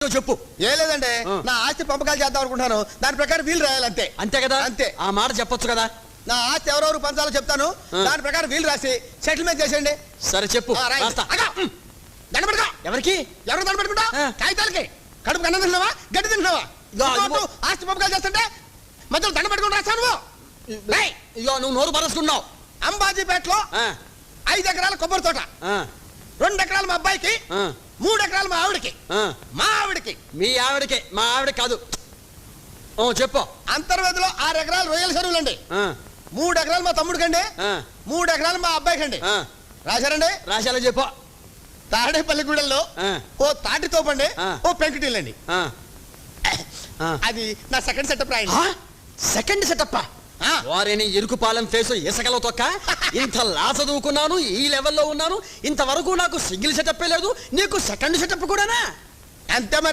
చెప్పు. ఏం లేదండి. నా ఆస్తి పంపకాలు చేద్దాం అనుకుంటున్నాను. దాని ప్రకారం వీలు రాయాలి అంతే అంతే కదా? అంతే. ఆ మాట చెప్పొచ్చు కదా? నా ఆస్తి ఎవరెవరు పంచాలో చెప్తాను. దాని ప్రకారం వీలు రాసి సెటిల్మెంట్ చేసేయండి. సరే చెప్పు. ఆ. రాస్తా. అగా. ఎవరికి? ఎవరు దండ పెట్టుకుంటా? ఆ. కాగితాలకి. కడుపు అన్నం తింటున్నావా? గడ్డి తింటున్నావా? ఇదిగో, ఇంకోటి, ఇదిగో. ఆస్తి పంపకాలు చేస్తుంటే మధ్యలో దండ పెట్టుకుని రాస్తాను నువ్వు? రేయ్, ఇగో నువ్వు నోరు పరచుకున్నావు. అంబాజీపేటలో ఆ, ఐదు ఎకరాల కొబ్బరి తోట. ఆ, రెండు ఎకరాలు మా అబ్బాయికి మూడు ఎకరాలు మా ఆవిడకి. మా ఆవిడకి. మీ ఆవిడకే మా ఆవిడ కాదు. ఓ చెప్పు. అంతర్వేదిలో ఆరు ఎకరాలు రొయ్యల చెరువులండి. ఆ, మూడు ఎకరాలు మా తమ్ముడికండి. ఆ, మూడు ఎకరాలు మా అబ్బాయికండి. ఆ. రాశారండి? రాశాలో చెప్పు. తాడేపల్లిగూడెల్లో ఓ తాటి తోపండి. ఓ పెంకుటిల్లండి. అది నా సెకండ్ సెటప్ రాయండి? సెకండ్ సెటప్ వారిని ఇరుకుపాలెం ఫేసు ఇసకలో తొక్క. ఇంత లా చదువుకున్నాను ఈ లెవెల్లో ఉన్నాను. ఇంతవరకు నాకు సింగిల్ సెటప్ లేదు నీకు సెకండ్ సెటప్ కూడానా? అంతే మరి.